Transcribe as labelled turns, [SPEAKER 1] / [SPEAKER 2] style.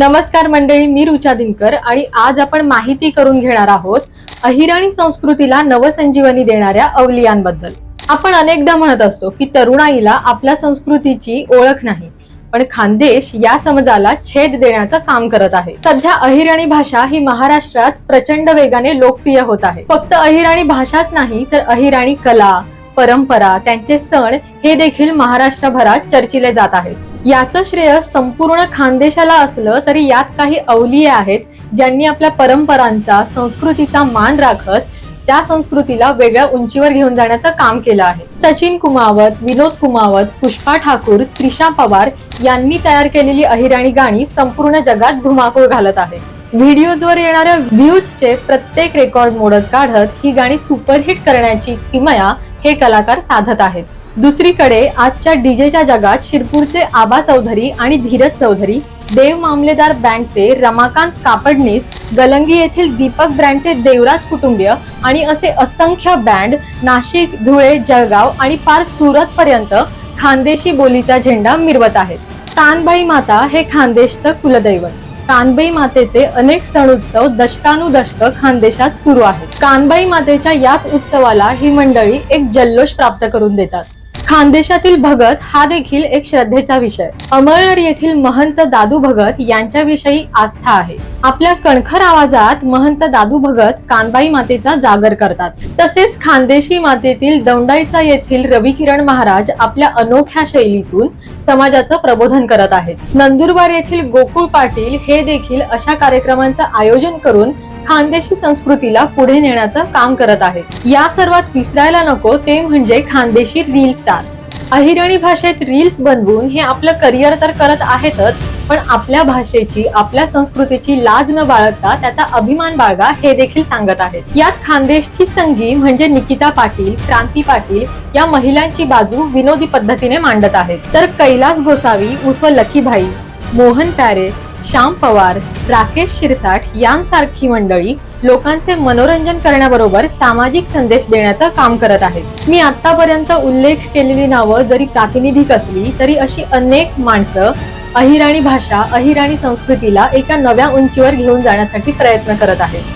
[SPEAKER 1] नमस्कार मंडळी मी रुचा दिनकर आणि आज आपण माहिती करून घेणार आहोत अहिराणी संस्कृतीला नवसंजीवनी देणाऱ्या अवलियांबद्दल. आपण अनेकदा म्हणत असतो की तरुणाईला आपल्या संस्कृतीची ओळख नाही पण खानदेश या समजाला छेद देण्याचं काम करत आहे. सध्या अहिराणी भाषा ही महाराष्ट्रात प्रचंड वेगाने लोकप्रिय होत आहे. फक्त अहिराणी भाषाच नाही तर अहिराणी कला परंपरा त्यांचे सण हे देखील महाराष्ट्रभरात चर्चिले जात आहेत. याचं श्रेय संपूर्ण खानदेशाला असलं तरी यात काही अवलिये आहेत ज्यांनी आपल्या परंपरांचा संस्कृतीचा मान राखत त्या संस्कृतीला वेगळ्या उंचीवर घेऊन जाण्याचं काम केलं आहे. सचिन कुमावत विनोद कुमावत पुष्पा ठाकूर त्रिशा पवार यांनी तयार केलेली अहिराणी गाणी संपूर्ण जगात धुमाकूळ घालत आहे. व्हिडिओजवर येणाऱ्या व्ह्यूजचे प्रत्येक रेकॉर्ड मोडत काढत ही गाणी सुपरहिट करण्याची किमया हे कलाकार साधत आहेत. दुसरीकडे आजच्या डीजेच्या जगात शिरपूरचे आबा चौधरी आणि धीरज चौधरी देव मामलेदार बँकचे रमाकांत कापडनीस गलंगी येथील दीपक ब्रँडचे देवराज कुटुंबीय आणि असे असंख्य बँड नाशिक धुळे जळगाव आणि पार सुरत पर्यंत खानदेशी बोलीचा झेंडा मिरवत आहेत. तानबाई माता हे खानदेशचं कुलदैवत. कानबाई मातेचे अनेक सण उत्सव दशकानुदशक खानदेशात सुरू आहेत. कानबाई मातेच्या याच उत्सवाला ही मंडळी एक जल्लोष प्राप्त करून देतात. खानदेशातील भगत हा देखील एक श्रद्धेचा विषय. अमळनेर येथील महंत दादू भगत यांच्याविषयी आस्था आहे. आपल्या कणखर आवाजात महंत दादू भगत कानबाई मातेचा जागर करतात. तसेच खानदेशी मातेतील दौंडाईचा येथील रविकिरण महाराज आपल्या अनोख्या शैलीतून समाजाचं प्रबोधन करत आहेत. नंदुरबार येथील गोकुळ पाटील हे देखील अशा कार्यक्रमांचं आयोजन करून खानदेशी संस्कृतीला पुढे नेण्याचं काम करत आहेत या सर्वात विसरायला नको ते म्हणजे खानदेशी रील स्टार्स अहिराणी भाषेत रील्स बनवून हे आपलं करिअर तर करत आहेतच पण आपल्या भाषेची आपल्या संस्कृतीची लाज न बाळगता त्याचा अभिमान बाळगा हे देखील सांगत आहेत. यात खानदेशची संगी म्हणजे निकिता पाटील क्रांती पाटील या महिलांची बाजू विनोदी पद्धतीने मांडत आहेत. तर कैलास गोसावी उर्फ लकीभाई मोहन प्यारे श्याम पवार राकेश शिरसाट यांसारखी मंडळी लोकांचे मनोरंजन करण्याबरोबर सामाजिक संदेश देण्याचं काम करत आहेत. मी आतापर्यंत उल्लेख केलेली नावं जरी प्रातिनिधिक असली तरी अशी अनेक माणसं अहिराणी भाषा अहिराणी संस्कृतीला एका नव्या उंचीवर घेऊन जाण्यासाठी प्रयत्न करत आहेत.